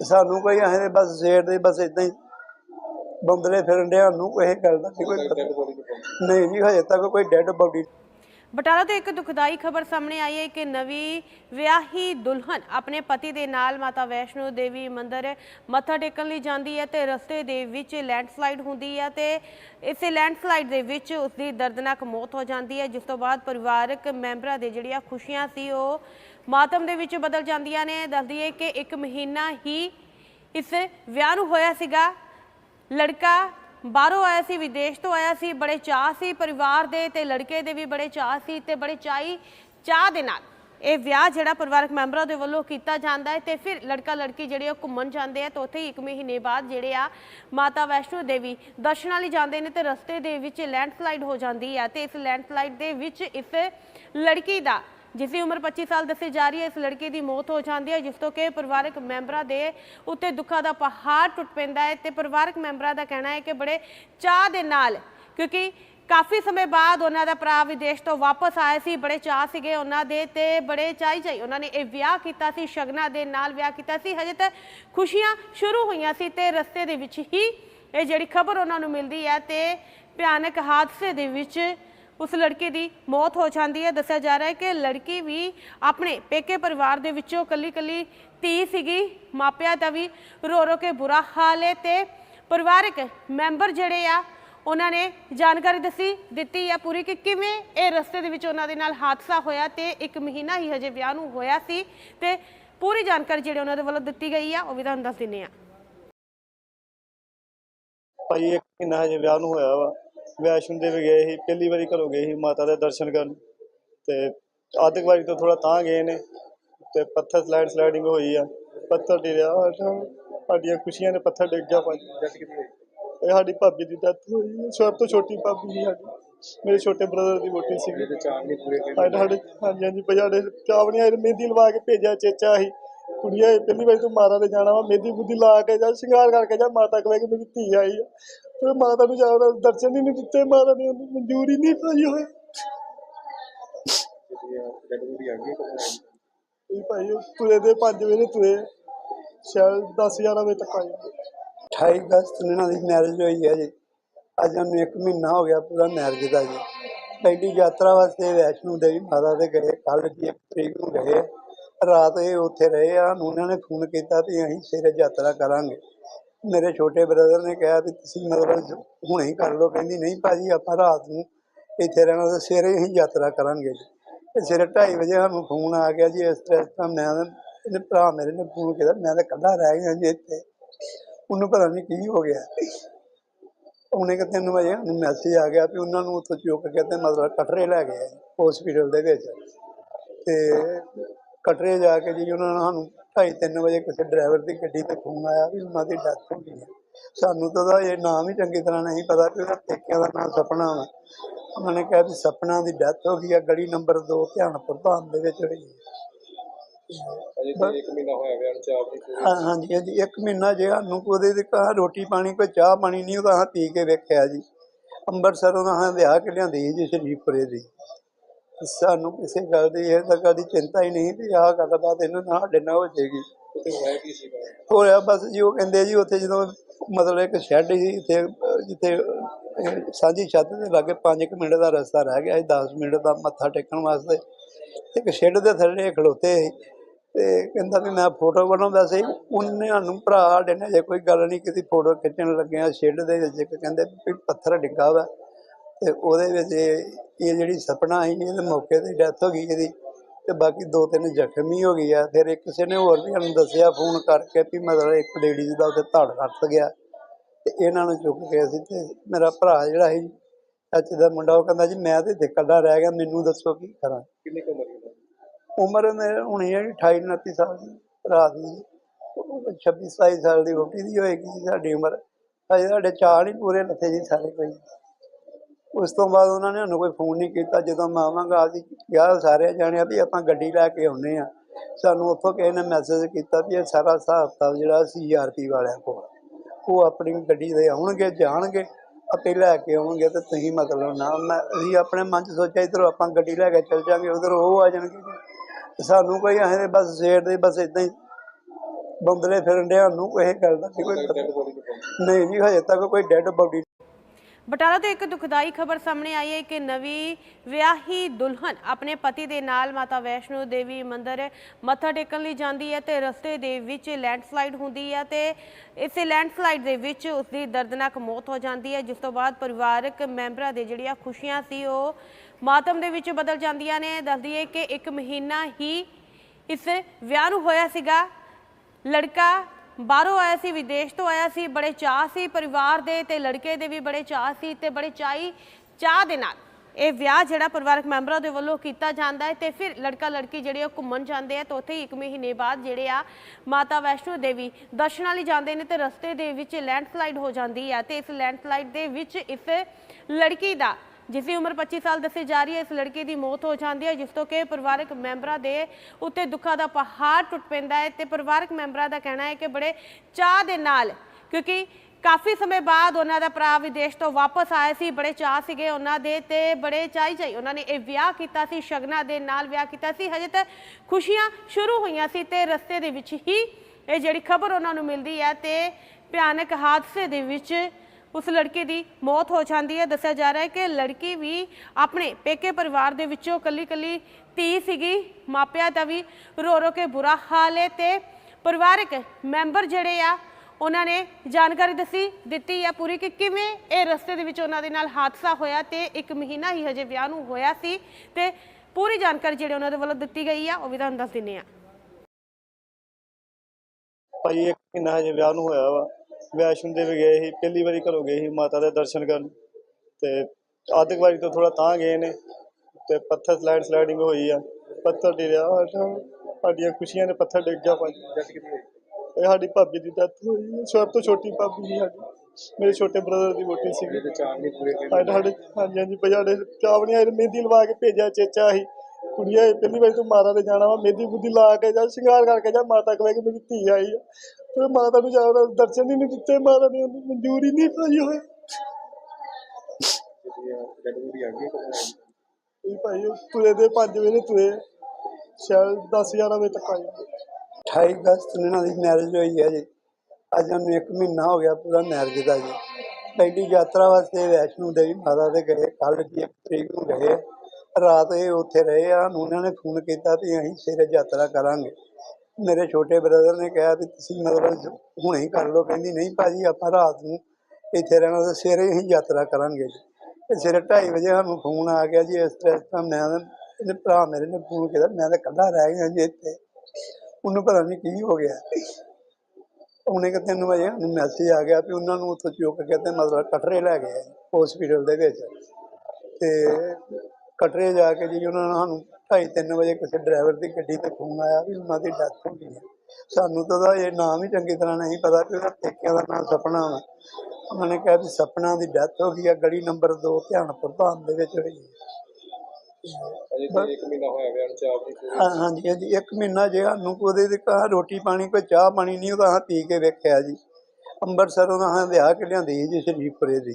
ਤੇ ਸਾਨੂੰ ਕੋਈ ਐਂ ਬਸ ਸੇਰ ਦੇ ਬਸ ਇਦਾਂ ਹੀ ਬੰਦਲੇ ਫਿਰਨ ਡਿਆ ਨੂੰ ਕੋਈ ਗੱਲ ਦਾ ਨਹੀਂ ਕੋਈ ਪਤਾ ਨਹੀਂ ਜੀ ਹਜੇ ਤੱਕ ਕੋਈ ਡੈੱਡ ਬੋਡੀ ਬਟਾਲਾ ਤੋਂ ਇੱਕ ਦੁਖਦਾਈ ਖਬਰ ਸਾਹਮਣੇ ਆਈ ਹੈ ਕਿ ਨਵੀਂ ਵਿਆਹੀ ਦੁਲਹਨ ਆਪਣੇ ਪਤੀ ਦੇ ਨਾਲ ਮਾਤਾ ਵੈਸ਼ਨੋ ਦੇਵੀ ਮੰਦਿਰ ਮੱਥਾ ਟੇਕਣ ਲਈ ਜਾਂਦੀ ਹੈ ਤੇ ਰਸਤੇ ਦੇ ਵਿੱਚ ਲੈਂਡਸਲਾਈਡ ਹੁੰਦੀ ਹੈ ਤੇ ਇਸੇ ਲੈਂਡਸਲਾਈਡ ਦੇ ਵਿੱਚ ਉਸ ਦੀ ਦਰਦਨਾਕ ਮੌਤ ਹੋ ਜਾਂਦੀ ਹੈ, ਜਿਸ ਤੋਂ ਬਾਅਦ ਪਰਿਵਾਰਕ ਮੈਂਬਰਾਂ ਦੇ ਜਿਹੜੀਆਂ ਖੁਸ਼ੀਆਂ ਸੀ ਉਹ ਮਾਤਮ ਦੇ ਵਿੱਚ ਬਦਲ ਜਾਂਦੀਆਂ ਨੇ। ਦੱਸਦੀ ਹੈ ਕਿ ਇੱਕ ਮਹੀਨਾ ਹੀ ਇਸ ਵਿਆਹ ਨੂੰ ਹੋਇਆ ਸੀਗਾ। ਲੜਕਾ ਬਾਹਰੋਂ ਆਇਆ ਸੀ, ਵਿਦੇਸ਼ ਤੋਂ ਆਇਆ ਸੀ, ਬੜੇ ਚਾਅ ਸੀ ਪਰਿਵਾਰ ਦੇ ਤੇ ਲੜਕੇ ਦੇ ਵੀ ਬੜੇ ਚਾਅ ਸੀ ਤੇ ਬੜੇ ਚਾਈ ਚਾਹ ਦੇ ਨਾਲ ਇਹ ਵਿਆਹ ਜਿਹੜਾ ਪਰਿਵਾਰਕ ਮੈਂਬਰਾਂ ਦੇ ਵੱਲੋਂ ਕੀਤਾ ਜਾਂਦਾ ਹੈ ਤੇ ਫਿਰ ਲੜਕਾ ਲੜਕੀ ਜਿਹੜੇ ਉਹ ਘੁੰਮਣ ਜਾਂਦੇ ਆ ਤੇ ਉੱਥੇ ਹੀ ਇੱਕ ਮਹੀਨੇ ਬਾਅਦ ਜਿਹੜੇ ਆ ਮਾਤਾ ਵੈਸ਼ਨੋ ਦੇਵੀ ਦਰਸ਼ਨਾਂ ਲਈ ਜਾਂਦੇ ਨੇ ਤੇ ਰਸਤੇ ਦੇ ਵਿੱਚ ਲੈਂਡਸਲਾਈਡ ਹੋ ਜਾਂਦੀ ਹੈ ਤੇ ਇਸ ਲੈਂਡਸਲਾਈਡ ਦੇ ਵਿੱਚ ਇਸ ਲੜਕੀ ਦਾ ਜਿਸ ਦੀ ਉਮਰ 25 ਸਾਲ ਦੱਸੀ ਜਾ ਰਹੀ ਹੈ, ਇਸ ਲੜਕੀ ਦੀ ਮੌਤ ਹੋ ਜਾਂਦੀ ਹੈ, ਜਿਸ ਤੋਂ ਕਿ ਪਰਿਵਾਰਕ ਮੈਂਬਰਾਂ ਦੇ ਉੱਤੇ ਦੁੱਖਾਂ ਦਾ ਪਹਾੜ ਟੁੱਟ ਪੈਂਦਾ ਹੈ ਤੇ ਪਰਿਵਾਰਕ ਮੈਂਬਰਾਂ ਦਾ ਕਹਿਣਾ ਹੈ ਕਿ ਬੜੇ ਚਾਹ ਦੇ ਨਾਲ, ਕਿਉਂਕਿ ਕਾਫੀ ਸਮੇਂ ਬਾਅਦ ਉਹਨਾਂ ਦਾ ਭਰਾ ਵਿਦੇਸ਼ ਤੋਂ ਵਾਪਸ ਆਏ ਸੀ, ਬੜੇ ਚਾਹ ਸੀਗੇ ਉਹਨਾਂ ਦੇ ਤੇ ਬੜੇ ਚਾਈ ਚਾਈ ਉਹਨਾਂ ਨੇ ਇਹ ਵਿਆਹ ਕੀਤਾ ਸੀ, ਸ਼ਗਨਾ ਦੇ ਨਾਲ ਵਿਆਹ ਕੀਤਾ ਸੀ, ਹਜੇ ਤੱਕ ਖੁਸ਼ੀਆਂ ਸ਼ੁਰੂ ਹੋਈਆਂ ਸੀ ਤੇ ਰਸਤੇ ਦੇ ਵਿੱਚ ਹੀ ਇਹ ਜਿਹੜੀ ਖਬਰ ਉਹਨਾਂ ਨੂੰ ਮਿਲਦੀ ਹੈ ਤੇ ਭਿਆਨਕ ਹਾਦਸੇ ਦੇ ਵਿੱਚ ਉਸ ਲੜਕੇ ਦੀ ਮੌਤ ਹੋ ਜਾਂਦੀ ਹੈ। ਦੱਸਿਆ ਜਾ ਰਿਹਾ ਹੈ ਕਿ ਲੜਕੀ ਵੀ ਆਪਣੇ ਪੇਕੇ ਪਰਿਵਾਰ ਦੇ ਵਿੱਚੋਂ ਕੱਲੀ ਕੱਲੀ ਧੀ ਸੀਗੀ। ਮਾਪਿਆਂ ਦਾ ਵੀ ਰੋ ਰੋ ਕੇ ਬੁਰਾ ਹਾਲ ਹੈ ਤੇ ਪਰਿਵਾਰਕ ਮੈਂਬਰ ਜਿਹੜੇ ਆ, ਉਹਨਾਂ ਨੇ ਜਾਣਕਾਰੀ ਦੱਸੀ, ਦਿੱਤੀ ਆ ਪੂਰੀ ਕਿ ਕਿਵੇਂ ਇਹ ਰਸਤੇ ਦੇ ਵਿੱਚ ਉਹਨਾਂ ਦੇ ਨਾਲ ਹਾਦਸਾ ਹੋਇਆ ਤੇ ਇੱਕ ਮਹੀਨਾ ਹੀ ਹਜੇ ਵਿਆਹ ਨੂੰ ਹੋਇਆ ਸੀ ਤੇ ਪੂਰੀ ਜਾਣਕਾਰੀ ਜਿਹੜੀ ਉਹਨਾਂ ਦੇ ਵੱਲੋਂ ਦਿੱਤੀ ਗਈ ਆ, ਉਹ ਵੀ ਤੁਹਾਨੂੰ ਦੱਸ ਦਿੰਨੇ ਆ। ਭਾਈ, ਇੱਕ ਮਹੀਨਾ ਹਜੇ ਵਿਆਹ ਨੂੰ ਹੋਇਆ ਵਾ। ਵੈਸ਼ਨੋ ਦੇਵੀ ਗਏ ਸੀ ਪਹਿਲੀ ਵਾਰੀ ਘਰੋਂ ਗਏ ਸੀ ਮਾਤਾ ਦੇ ਦਰਸ਼ਨ ਕਰਨ। ਤੇ ਅੱਧ ਕੁ ਵਾਰੀ ਤੋਂ ਥੋੜਾ ਤਾਂ ਗਏ ਨੇ ਤੇ ਪੱਥਰ ਸਲਾਈਡ ਸਲਾਈਡਿੰਗ ਹੋਈ ਆ ਪੱਥਰ ਡਿਰਿਆ ਸਾਡਾ- ਸਾਡੀਆਂ ਖੁਸ਼ੀਆਂ ਨੇ ਪੱਥਰ ਡਿੱਗ ਗਿਆ ਭਾਈ ਇਹ ਸਾਡੀ ਭਾਬੀ ਦੀ ਡੈਥ ਹੋਈ ਹੈ। ਸਭ ਤੋਂ ਛੋਟੀ ਭਾਬੀ ਸੀ ਸਾਡੀ। ਮੇਰੇ ਛੋਟੇ ਬ੍ਰਦਰ ਦੀ ਵੋਟੀ ਸੀਗੀ ਇਹਦੇ ਚਾਰ ਨਹੀਂ ਪੂਰੇ ਹੋਏ। ਸਾਡੇ ਸਾਡੇ ਹਾਂਜੀ ਹਾਂਜੀ ਸਾਡੇ ਚਾਵਣੀਆਂ ਮਹਿੰਦੀ ਲਵਾ ਕੇ ਭੇਜਿਆ ਚੇਚਾ ਸੀ। ਕੁੜੀਆਂ ਪਹਿਲੀ ਵਾਰੀ ਤੂੰ ਮਾਤਾ ਦੇ ਜਾਣਾ ਵਾ ਮਹਿੰਦੀ ਬੁੱਧੀ ਲਾ ਕੇ ਜਾ ਸ਼ਿੰਗਾਰ ਕਰਕੇ ਜਾ ਮਾਤਾ ਕੋਲ ਕਿ ਮੇਰੀ ਧੀ ਆਈ ਆ। ਤੇ ਮਾਤਾ ਨੂੰ ਜਾਣਾ ਦਰਸ਼ਨ ਹੀ ਨਹੀਂ ਦਿੱਤੇ, ਮਾਤਾ ਨੇ ਉਹਨੂੰ ਮਨਜ਼ੂਰੀ ਨਹੀਂ ਪਾਈ ਹੋਈ। ਆ ਇਹ ਭਾਈ ਤੁਰੇ ਦੇ 5 ਵਜੇ ਤੁਰੇ, ਸ਼ਾਇਦ 10 11 ਵਜੇ ਤੱਕ ਆਏ 28 ਅਗਸਤ ਨੂੰ ਇਹਨਾਂ ਦੀ ਮੈਰਿਜ ਹੋਈ ਹੈ ਜੀ। ਅੱਜ ਉਹਨੂੰ ਇੱਕ ਮਹੀਨਾ ਹੋ ਗਿਆ ਪੂਰਾ ਮੈਰਿਜ ਦਾ ਜੀ। ਪਹਿਲੀ ਯਾਤਰਾ ਵਾਸਤੇ ਵੈਸ਼ਨੂ ਦੇਵੀ ਮਾਤਾ ਦੇ ਗਏ ਕੱਲ ਦੀ ਤਰੀਕ ਨੂੰ ਗਏ। ਰਾਤ ਇਹ ਉੱਥੇ ਰਹੇ ਆ ਉਹਨਾਂ ਨੇ ਫੋਨ ਕੀਤਾ ਵੀ ਅਸੀਂ ਸਵੇਰੇ ਯਾਤਰਾ ਕਰਾਂਗੇ। ਮੇਰੇ ਛੋਟੇ ਬ੍ਰਦਰ ਨੇ ਕਿਹਾ ਵੀ ਤੁਸੀਂ ਮਤਲਬ ਹੁਣੇ ਹੀ ਕਰ ਲਓ। ਕਹਿੰਦੀ, ਨਹੀਂ ਭਾਜੀ, ਆਪਾਂ ਰਾਤ ਨੂੰ ਇੱਥੇ ਰਹਿਣਾ ਤੇ ਸਵੇਰੇ ਹੀ ਯਾਤਰਾ ਕਰਾਂਗੇ। ਜੀ ਤੇ ਸਵੇਰੇ 2:30 ਵਜੇ ਸਾਨੂੰ ਫੋਨ ਆ ਗਿਆ ਜੀ, ਇਸ ਤਰ੍ਹਾਂ ਇਸ ਤਰ੍ਹਾਂ ਮੈਂ ਇਹਨੇ ਭਰਾ ਮੇਰੇ ਨੇ ਫੋਨ ਕੀਤਾ, ਮੈਂ ਤਾਂ ਇਕੱਲਾ ਰਹਿ ਗਿਆ ਜੀ ਇੱਥੇ। ਉਹਨੂੰ ਪਤਾ ਨਹੀਂ ਕੀ ਹੋ ਗਿਆ। ਉਹਨੇ ਕਿ ਤਿੰਨ ਵਜੇ ਉਹਨੂੰ ਮੈਸੇਜ ਆ ਗਿਆ ਵੀ ਉਹਨਾਂ ਨੂੰ ਉੱਥੋਂ ਚੁੱਕ ਕੇ ਤੇ ਮਤਲਬ ਕਟਰੇ ਲੈ ਗਏ ਹਸਪੀਟਲ ਦੇ ਵਿੱਚ। ਤੇ ਕਟਰੇ ਜਾ ਕੇ ਜੀ ਉਹਨਾਂ ਨੇ ਸਾਨੂੰ ਢਾਈ ਤਿੰਨ ਵਜੇ ਕਿਸੇ ਡਰਾਈਵਰ ਦੀ ਗੱਡੀ ਤੇ ਫੋਨ ਆਇਆ ਵੀ ਉਹਨਾਂ ਦੀ ਡੈਥ ਹੋ ਗਈ ਹੈ। ਸਾਨੂੰ ਤਾਂ ਇਹ ਨਾਮ ਹੀ ਚੰਗੀ ਤਰ੍ਹਾਂ ਨਹੀਂ ਪਤਾ ਕਿ ਉਹਦਾ ਪੇਕਿਆਂ ਦਾ ਨਾਮ ਸਪਨਾ ਵਾ। ਉਹਨਾਂ ਨੇ ਕਿਹਾ ਵੀ ਸਪਨਾ ਦੀ ਡੈਥ ਹੋ ਗਈ ਹੈ ਗਲੀ ਨੰਬਰ 2 ਧਿਆਨਪੁਰ ਧਾਮ ਦੇ ਵਿੱਚ ਹੋਈ ਹੈ। ਅਜੇ ਤੇ ਇੱਕ ਮਹੀਨਾ ਹੋਇਆ ਵਿਆਹ ਨੂੰ ਚਾਰ ਨਹੀਂ ਪੂਰੇ ਹਾਂ ਹਾਂਜੀ ਹਾਂਜੀ ਇੱਕ ਮਹੀਨਾ ਜੇ ਸਾਨੂੰ ਉਹਦੇ ਤੇ ਕਹਾ ਰੋਟੀ ਪਾਣੀ ਕੋਈ ਚਾਹ ਪਾਣੀ ਨਹੀਂ ਉਹਦਾ ਹਾਂ ਪੀ ਕੇ ਵੇਖਿਆ ਜੀ। ਅੰਮ੍ਰਿਤਸਰੋਂ ਦਾ ਹਾਂ ਵਿਆਹ ਕੇ ਲਿਆਂਦੀ ਜੀ ਸ਼ਰੀਫਪੁਰੇ ਦੀ। ਸਾਨੂੰ ਕਿਸੇ ਗੱਲ ਦੀ ਇਹ ਤਾਂ ਕਦੀ ਚਿੰਤਾ ਹੀ ਨਹੀਂ ਵੀ ਆਹ ਗੱਲਬਾਤ ਇਹਨਾਂ ਨਾਲ ਸਾਡੇ ਨਾਲ ਹੋ ਜਾਏਗੀ। ਹੋਇਆ ਹੋਇਆ ਬਸ ਜੀ ਉਹ ਕਹਿੰਦੇ ਜੀ ਉੱਥੇ ਜਦੋਂ ਮਤਲਬ ਇੱਕ ਸ਼ੈੱਡ ਸੀ ਇੱਥੇ ਜਿੱਥੇ ਸਾਂਝੀ ਛੱਤ ਦੇ ਲਾਗੇ 5 ਮਿੰਟ ਦਾ ਰਸਤਾ ਰਹਿ ਗਿਆ ਸੀ 10 ਮਿੰਟ ਦਾ ਮੱਥਾ ਟੇਕਣ ਵਾਸਤੇ। ਇੱਕ ਸ਼ੈੱਡ ਦੇ ਥੱਲੇ ਖਲੋਤੇ ਸੀ ਤੇ ਕਹਿੰਦਾ ਵੀ ਮੈਂ ਫੋਟੋ ਬਣਾਉਂਦਾ ਸੀ ਉਹਨੇ ਸਾਨੂੰ ਭਰਾ ਨੇ ਜੇ ਕੋਈ ਗੱਲ ਨਹੀਂ ਕੀਤੀ ਫੋਟੋ ਖਿੱਚਣ ਲੱਗਿਆ ਸ਼ੈੱਡ ਦੇ ਵਿੱਚ। ਇੱਕ ਕਹਿੰਦੇ ਵੀ ਪੱਥਰ ਡਿੱਗਾ ਵਾ। ਤੇ ਉਹਦੇ ਵਿੱਚ ਇਹ ਇਹ ਜਿਹੜੀ ਸਪਨਾ ਸੀ ਇਹਦੇ ਮੌਕੇ ਤੇ ਡੈਥ ਹੋ ਗਈ ਇਹਦੀ। ਤੇ ਬਾਕੀ ਦੋ ਤਿੰਨ ਜ਼ਖਮੀ ਹੋ ਗਈ ਆ। ਫਿਰ ਇੱਕ ਕਿਸੇ ਨੇ ਹੋਰ ਵੀ ਸਾਨੂੰ ਦੱਸਿਆ ਫੋਨ ਕਰਕੇ ਵੀ ਮਤਲਬ ਇੱਕ ਲੇਡੀਜ਼ ਦਾ ਉੱਥੇ ਧੜ ਕੱਟ ਗਿਆ। ਤੇ ਇਹਨਾਂ ਨੂੰ ਚੁੱਕ ਕੇ ਅਸੀਂ ਤੇ ਮੇਰਾ ਭਰਾ ਜਿਹੜਾ ਸੀ ਚਾਚੇ ਦਾ ਮੁੰਡਾ ਉਹ ਕਹਿੰਦਾ ਜੀ ਮੈਂ ਤੇ ਇਕੱਲਾ ਰਹਿ ਗਿਆ ਮੈਨੂੰ ਦੱਸੋ ਕੀ ਕਰਾਂ। ਕਿੰਨੀ ਕੁ ਉਮਰ ਦੀ? ਉਮਰ ਮੇਰੇ ਹੋਣੀ ਹੈ 28 29 ਸਾਲ ਦੀ ਭਰਾ ਦੀ। 26 27 ਸਾਲ ਦੀ ਵੋਟੀ ਦੀ ਹੋਏਗੀ ਸਾਡੀ ਉਮਰ। ਅਜੇ ਸਾਡੇ ਚਾਰ ਹੀ ਪੂਰੇ ਲੱਥੇ ਜੀ ਸਾਰੇ ਕੋਈ। ਉਸ ਤੋਂ ਬਾਅਦ ਉਹਨਾਂ ਨੇ ਸਾਨੂੰ ਕੋਈ ਫੋਨ ਨਹੀਂ ਕੀਤਾ। ਜਦੋਂ ਮੈਂ ਆਵਾਂਗਾ, ਅਸੀਂ ਕਿਹਾ ਸਾਰੇ ਜਾਣਿਆ ਵੀ ਆਪਾਂ ਗੱਡੀ ਲੈ ਕੇ ਆਉਨੇ ਆ। ਸਾਨੂੰ ਉੱਥੋਂ ਕਿਸੇ ਨੇ ਮੈਸੇਜ ਕੀਤਾ ਵੀ ਇਹ ਸਾਰਾ ਹਿਸਾਬ ਕਿਤਾਬ ਜਿਹੜਾ ਸੀਆਰਪੀ ਵਾਲਿਆਂ ਕੋਲ, ਉਹ ਆਪਣੀ ਗੱਡੀ ਦੇ ਆਉਣਗੇ, ਜਾਣਗੇ, ਆਪੇ ਲੈ ਕੇ ਆਉਣਗੇ ਤੇ ਤੁਸੀਂ ਮਤਲਬ ਨਾ, ਮੈਂ ਅਸੀਂ ਆਪਣੇ ਮਨ 'ਚ ਸੋਚਿਆ ਇੱਧਰੋਂ ਆਪਾਂ ਗੱਡੀ ਲੈ ਕੇ ਚੱਲ ਜਾਾਂਗੇ ਉਧਰ ਉਹ ਆ ਜਾਣਗੇ। ਸਾਨੂੰ ਕੋਈ ਐਂ ਬਸ ਸੇਡ ਦੇ ਬਸ ਇਦਾਂ ਹੀ ਬੰਦਲੇ ਫਿਰਨ ਡਿਆ ਨੂੰ ਕੋਈ ਗੱਲ ਦਾ ਨਹੀਂ ਕੋਈ ਨਹੀਂ। ਜੀ, ਹਜੇ ਤੱਕ ਕੋਈ ਡੈੱਡ ਬੋਡੀ ਬਟਾਲਾ ਤੋਂ ਇੱਕ ਦੁਖਦਾਈ ਖਬਰ ਸਾਹਮਣੇ ਆਈ ਹੈ ਕਿ ਨਵੀਂ ਵਿਆਹੀ ਦੁਲਹਨ ਆਪਣੇ ਪਤੀ ਦੇ ਨਾਲ ਮਾਤਾ ਵੈਸ਼ਨੋ ਦੇਵੀ ਮੰਦਿਰ ਮੱਥਾ ਟੇਕਣ ਲਈ ਜਾਂਦੀ ਹੈ ਤੇ ਰਸਤੇ ਦੇ ਵਿੱਚ ਲੈਂਡਸਲਾਈਡ ਹੁੰਦੀ ਹੈ ਤੇ ਇਸੇ ਲੈਂਡਸਲਾਈਡ ਦੇ ਵਿੱਚ ਉਸ ਦੀ ਦਰਦਨਾਕ ਮੌਤ ਹੋ ਜਾਂਦੀ ਹੈ, ਜਿਸ ਤੋਂ ਬਾਅਦ ਪਰਿਵਾਰਕ ਮੈਂਬਰਾਂ ਦੇ ਜਿਹੜੀਆਂ ਖੁਸ਼ੀਆਂ ਸੀ ਉਹ ਮਾਤਮ ਦੇ ਵਿੱਚ ਬਦਲ ਜਾਂਦੀਆਂ ਨੇ। ਦੱਸਦੀ ਹੈ ਕਿ ਇੱਕ ਮਹੀਨਾ ਹੀ ਇਸ ਵਿਆਹ ਨੂੰ ਹੋਇਆ ਸੀਗਾ। ਲੜਕਾ ਬਾਹਰੋਂ ਆਇਆ ਸੀ, ਵਿਦੇਸ਼ ਤੋਂ ਆਇਆ ਸੀ, ਬੜੇ ਚਾਅ ਸੀ ਪਰਿਵਾਰ ਦੇ ਤੇ ਲੜਕੇ ਦੇ ਵੀ ਬੜੇ ਚਾਅ ਸੀ ਤੇ ਬੜੇ ਚਾਈ ਚਾਹ ਦੇ ਨਾਲ ਇਹ ਵਿਆਹ ਜਿਹੜਾ ਪਰਿਵਾਰਕ ਮੈਂਬਰਾਂ ਦੇ ਵੱਲੋਂ ਕੀਤਾ ਜਾਂਦਾ ਹੈ ਤੇ ਫਿਰ ਲੜਕਾ ਲੜਕੀ ਜਿਹੜੇ ਉਹ ਘੁੰਮਣ ਜਾਂਦੇ ਆ ਤੇ ਉੱਥੇ ਹੀ ਇੱਕ ਮਹੀਨੇ ਬਾਅਦ ਜਿਹੜੇ ਆ ਮਾਤਾ ਵੈਸ਼ਨੋ ਦੇਵੀ ਦਰਸ਼ਨਾਂ ਲਈ ਜਾਂਦੇ ਨੇ ਤੇ ਰਸਤੇ ਦੇ ਵਿੱਚ ਲੈਂਡਸਲਾਈਡ ਹੋ ਜਾਂਦੀ ਆ ਤੇ ਇਸ ਲੈਂਡਸਲਾਈਡ ਦੇ ਵਿੱਚ ਇਸ ਲੜਕੀ ਦਾ ਜਿਸ ਦੀ ਉਮਰ 25 ਸਾਲ ਦੱਸੀ ਜਾ ਰਹੀ ਹੈ, ਇਸ ਲੜਕੇ ਦੀ ਮੌਤ ਹੋ ਜਾਂਦੀ ਹੈ, ਜਿਸ ਤੋਂ ਕਿ ਪਰਿਵਾਰਕ ਮੈਂਬਰਾਂ ਦੇ ਉੱਤੇ ਦੁੱਖਾਂ ਦਾ ਪਹਾੜ ਟੁੱਟ ਪੈਂਦਾ ਹੈ ਤੇ ਪਰਿਵਾਰਕ ਮੈਂਬਰਾਂ ਦਾ ਕਹਿਣਾ ਹੈ ਕਿ ਬੜੇ ਚਾਹ ਦੇ ਨਾਲ, ਕਿਉਂਕਿ ਕਾਫੀ ਸਮੇਂ ਬਾਅਦ ਉਹਨਾਂ ਦਾ ਭਰਾ ਵਿਦੇਸ਼ ਤੋਂ ਵਾਪਸ ਆਇਆ ਸੀ, ਬੜੇ ਚਾਹ ਸੀਗੇ ਉਹਨਾਂ ਦੇ ਤੇ ਬੜੇ ਚਾਈ ਚਾਈ ਉਹਨਾਂ ਨੇ ਇਹ ਵਿਆਹ ਕੀਤਾ ਸੀ, ਸ਼ਗਨਾਂ ਦੇ ਨਾਲ ਵਿਆਹ ਕੀਤਾ ਸੀ, ਹਜੇ ਤੱਕ ਖੁਸ਼ੀਆਂ ਸ਼ੁਰੂ ਹੋਈਆਂ ਸੀ ਤੇ ਰਸਤੇ ਦੇ ਵਿੱਚ ਹੀ ਇਹ ਜਿਹੜੀ ਖਬਰ ਉਹਨਾਂ ਨੂੰ ਮਿਲਦੀ ਹੈ ਤੇ ਭਿਆਨਕ ਹਾਦਸੇ ਦੇ ਵਿੱਚ ਉਸ ਲੜਕੇ ਦੀ ਮੌਤ ਹੋ ਜਾਂਦੀ ਹੈ। ਦੱਸਿਆ ਜਾ ਰਿਹਾ ਹੈ ਕਿ ਲੜਕੀ ਵੀ ਆਪਣੇ ਪੇਕੇ ਪਰਿਵਾਰ ਦੇ ਵਿੱਚੋਂ ਕੱਲੀ ਕੱਲੀ ਧੀ ਸੀਗੀ। ਮਾਪਿਆਂ ਦਾ ਵੀ ਰੋ ਰੋ ਕੇ ਬੁਰਾ ਹਾਲ ਹੈ ਤੇ ਪਰਿਵਾਰਕ ਮੈਂਬਰ ਜਿਹੜੇ ਆ, ਉਹਨਾਂ ਨੇ ਜਾਣਕਾਰੀ ਦੱਸੀ, ਦਿੱਤੀ ਆ ਪੂਰੀ ਕਿ ਕਿਵੇਂ ਇਹ ਰਸਤੇ ਦੇ ਵਿੱਚ ਉਹਨਾਂ ਦੇ ਨਾਲ ਹਾਦਸਾ ਹੋਇਆ ਤੇ ਇੱਕ ਮਹੀਨਾ ਹੀ ਹਜੇ ਵਿਆਹ ਨੂੰ ਹੋਇਆ ਸੀ ਤੇ ਪੂਰੀ ਜਾਣਕਾਰੀ ਜਿਹੜੀ ਉਹਨਾਂ ਦੇ ਵੱਲੋਂ ਦਿੱਤੀ ਗਈ ਆ, ਉਹ ਵੀ ਤੁਹਾਨੂੰ ਦੱਸ ਦਿੰਨੇ ਆ। ਭਾਈ, ਇੱਕ ਮਹੀਨਾ ਹਜੇ ਵਿਆਹ ਨੂੰ ਹੋਇਆ ਵਾ। ਵੈਸ਼ਨੋ ਦੇਵੀ ਗਏ ਸੀ ਪਹਿਲੀ ਵਾਰੀ ਘਰੋਂ ਗਏ ਸੀ ਮਾਤਾ ਦੇ ਦਰਸ਼ਨ ਕਰਨ ਤੇ ਵਾਰੀ ਤੋਂ ਥੋੜਾ ਤਾਂ ਗਏ ਨੇ ਤੇ ਪੱਥਰ ਸਲਾਈਡ ਸਲਾਈਡਿੰਗ ਹੋਈ ਆ ਪੱਥਰ ਡਿਰਿਆ ਤਾਂ ਸਾਡੀਆਂ ਖੁਸ਼ੀਆਂ ਨੇ ਪੱਥਰ ਡਿੱਗ ਗਿਆ ਹੋਈ ਇਹ ਸਾਡੀ ਭਾਬੀ ਦੀ ਡੈਥ ਹੋਈ। ਸਭ ਤੋਂ ਛੋਟੀ ਭਾਬੀ ਸੀ ਸਾਡੀ ਮੇਰੇ ਛੋਟੇ ਬ੍ਰਦਰ ਦੀ ਵੋਟੀ ਸੀਗੀ। ਇਹਦੇ ਚਾਰ ਨਹੀਂ ਪੂਰੇ ਸਾਡੇ ਹਾਂਜੀ ਹਾਂਜੀ ਸਾਡੇ ਚਾਵਣੀਆਂ ਮਹਿੰਦੀ ਲਵਾ ਕੇ ਭੇਜਿਆ ਚੇਚਾ ਸੀ। ਕੁੜੀਆਂ ਪਹਿਲੀ ਵਾਰੀ ਤੂੰ ਮਾਤਾ ਦੇ ਜਾਣਾ ਵਾ ਮਹਿੰਦੀ ਬੁੱਧੀ ਲਾ ਕੇ ਜਾ ਸ਼ਿੰਗਾਰ ਕਰਕੇ ਜਾ ਮਾਤਾ ਕਹੇ ਕਿ ਮੇਰੀ ਧੀ ਆਈ ਆ। ਤੇ ਮਾਤਾ ਨੂੰ ਜਾਣਾ ਦਰਸ਼ਨ ਹੀ ਨਹੀਂ ਦਿੱਤੇ, ਮਾਤਾ ਨੇ ਉਹਨੂੰ ਮਨਜ਼ੂਰ ਨਹੀਂ ਪਾਈ ਹੋਏ ਜੱਟ ਆ ਗਈ ਇਹ ਭਾਈ, ਉਹ ਤੁਰੇ ਦੇ 5 ਵਜੇ ਤੁਰੇ, ਸ਼ਾਇਦ 10 11 ਵਜੇ ਤੱਕ ਆਏ 28 ਅਗਸਤ ਨੂੰ ਇਹਨਾਂ ਦੀ ਮੈਰਿਜ ਹੋਈ ਹੈ ਜੀ। ਅੱਜ ਉਹਨੂੰ ਇੱਕ ਮਹੀਨਾ ਹੋ ਗਿਆ ਪੂਰਾ ਮੈਰਿਜ ਦਾ ਜੀ। ਪਹਿਲੀ ਯਾਤਰਾ ਵਾਸਤੇ ਵੈਸ਼ਨੋ ਦੇਵੀ ਮਾਤਾ ਦੇ ਗਏ ਕੱਲ੍ਹ ਦੀ ਇੱਕ ਤਰੀਕ ਨੂੰ ਗਏ। ਰਾਤ ਇਹ ਉੱਥੇ ਰਹੇ ਆ ਉਹਨਾਂ ਨੇ ਫੋਨ ਕੀਤਾ ਵੀ ਅਸੀਂ ਸਵੇਰੇ ਯਾਤਰਾ ਕਰਾਂਗੇ। ਮੇਰੇ ਛੋਟੇ ਬ੍ਰਦਰ ਨੇ ਕਿਹਾ ਵੀ ਤੁਸੀਂ ਮਤਲਬ ਹੁਣੇ ਹੀ ਕਰ ਲਓ, ਕਹਿੰਦੀ ਨਹੀਂ ਭਾਜੀ, ਆਪਾਂ ਰਾਤ ਨੂੰ ਇੱਥੇ ਰਹਿਣਾ ਤੇ ਸਵੇਰੇ ਹੀ ਯਾਤਰਾ ਕਰਾਂਗੇ ਤੇ ਸਵੇਰੇ 2:30 ਵਜੇ ਸਾਨੂੰ ਫੋਨ ਆ ਗਿਆ ਜੀ, ਇਸ ਤਰ੍ਹਾਂ ਇਸ ਤਰ੍ਹਾਂ ਮੈਂ ਇਹਨੇ ਭਰਾ ਮੇਰੇ ਨੇ ਫੋਨ ਕੀਤਾ, ਮੈਂ ਤਾਂ ਇਕੱਲਾ ਰਹਿ ਗਿਆ ਜੀ ਇੱਥੇ। ਉਹਨੂੰ ਪਤਾ ਨਹੀਂ ਕੀ ਹੋ ਗਿਆ। ਉਹਨੇ ਕਿ ਤਿੰਨ ਵਜੇ ਨੂੰ ਮੈਸੇਜ ਆ ਗਿਆ ਵੀ ਉਹਨਾਂ ਨੂੰ ਉੱਥੋਂ ਚੁੱਕ ਕੇ ਤੇ ਮਤਲਬ ਕਟਰੇ ਲੈ ਗਏ ਹਸਪੀਟਲ ਦੇ ਵਿੱਚ। ਤੇ ਕਟਰੇ ਜਾ ਕੇ ਜੀ ਉਹਨਾਂ ਨੇ ਸਾਨੂੰ ਢਾਈ ਤਿੰਨ ਵਜੇ ਕਿਸੇ ਡਰਾਈਵਰ ਦੀ ਗੱਡੀ ਤੇ ਫੋਨ ਆਇਆ ਵੀ ਉਹਨਾਂ ਦੀ ਡੈਥ ਹੋ ਗਈ ਹੈ। ਸਾਨੂੰ ਤਾਂ ਉਹਦਾ ਇਹ ਨਾਮ ਹੀ ਚੰਗੀ ਤਰ੍ਹਾਂ ਨਹੀਂ ਪਤਾ ਕਿ ਉਹਦਾ ਪੇਕਿਆਂ ਦਾ ਨਾਮ ਸਪਨਾ ਵਾ। ਉਹਨਾਂ ਨੇ ਕਿਹਾ ਵੀ ਸਪਨਾ ਦੀ ਡੈਥ ਹੋ ਗਈ ਹੈ ਗਲੀ ਨੰਬਰ 2 ਧਿਆਨਪੁਰ ਧਾਮ ਦੇ ਵਿੱਚ ਹੋਈ ਹੈ। ਅਜੇ ਤੇ ਇੱਕ ਮਹੀਨਾ ਹੋਇਆ ਵਿਆਹ ਨੂੰ ਚਾਰ ਨਹੀਂ ਪੂਰੇ ਹਾਂ- ਹਾਂਜੀ ਹਾਂਜੀ ਇੱਕ ਮਹੀਨਾ ਜੇ ਸਾਨੂੰ ਉਹਦੇ ਦੇ ਕਹਾ ਰੋਟੀ ਪਾਣੀ ਕੋਈ ਚਾਹ ਪਾਣੀ ਨਹੀਂ ਉਹਦਾ ਹਾਂ ਪੀ ਕੇ ਵੇਖਿਆ ਜੀ। ਅੰਮ੍ਰਿਤਸਰ ਉਹਦਾ ਹਾਂ ਵਿਆਹ ਕੇ ਲਿਆਂਦੀ ਜੀ ਸ਼ਰੀਫਪੁਰੇ ਦੀ।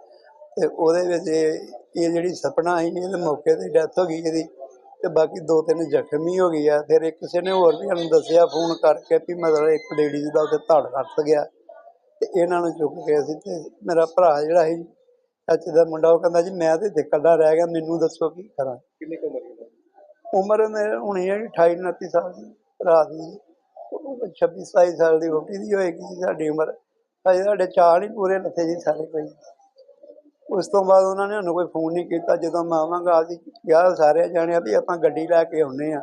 ਤੇ ਉਹਦੇ ਵਿੱਚ ਇਹ ਇਹ ਜਿਹੜੀ ਸਪਨਾ ਸੀ ਇਹਦੇ ਮੌਕੇ ਤੇ ਡੈਥ ਹੋ ਗਈ ਇਹਦੀ। ਤੇ ਬਾਕੀ ਦੋ ਤਿੰਨ ਜ਼ਖਮੀ ਹੋ ਗਈ ਆ। ਫਿਰ ਇੱਕ ਕਿਸੇ ਨੇ ਹੋਰ ਵੀ ਸਾਨੂੰ ਦੱਸਿਆ ਫੋਨ ਕਰਕੇ ਵੀ ਮਤਲਬ ਇੱਕ ਲੇਡੀਜ਼ ਦਾ ਉੱਥੇ ਧੜ ਰੱਖ ਗਿਆ। ਤੇ ਇਹਨਾਂ ਨੂੰ ਚੁੱਕ ਕੇ ਅਸੀਂ ਤੇ ਮੇਰਾ ਭਰਾ ਜਿਹੜਾ ਸੀ ਚਾਚੇ ਦਾ ਮੁੰਡਾ ਉਹ ਕਹਿੰਦਾ ਜੀ ਮੈਂ ਤੇ ਇੱਥੇ ਇਕੱਲਾ ਰਹਿ ਗਿਆ ਮੈਨੂੰ ਦੱਸੋ ਕੀ ਕਰਾਂ। ਕਿੰਨੀ ਕੁ ਉਮਰ ਹੈ ਉਮਰ ਮੇਰੇ ਹੁਣੀ ਹੈ 28 29 ਸਾਲ ਦੀ ਭਰਾ ਦੀ 26 27 ਸਾਲ ਦੀ ਵੋਟੀ ਦੀ ਹੋਏਗੀ ਸਾਡੀ ਉਮਰ। ਅਜੇ ਸਾਡੇ ਚਾਰ ਨਹੀਂ ਪੂਰੇ ਲੱਥੇ ਜੀ ਸਾਰੇ ਕੋਈ। ਉਸ ਤੋਂ ਬਾਅਦ ਉਹਨਾਂ ਨੇ ਸਾਨੂੰ ਕੋਈ ਫੋਨ ਨਹੀਂ ਕੀਤਾ। ਜਦੋਂ ਮੈਂ ਆਵਾਂਗਾ ਅਸੀਂ ਕਿਹਾ ਸਾਰੇ ਜਾਣਿਆ ਵੀ ਆਪਾਂ ਗੱਡੀ ਲੈ ਕੇ ਆਉਨੇ ਆ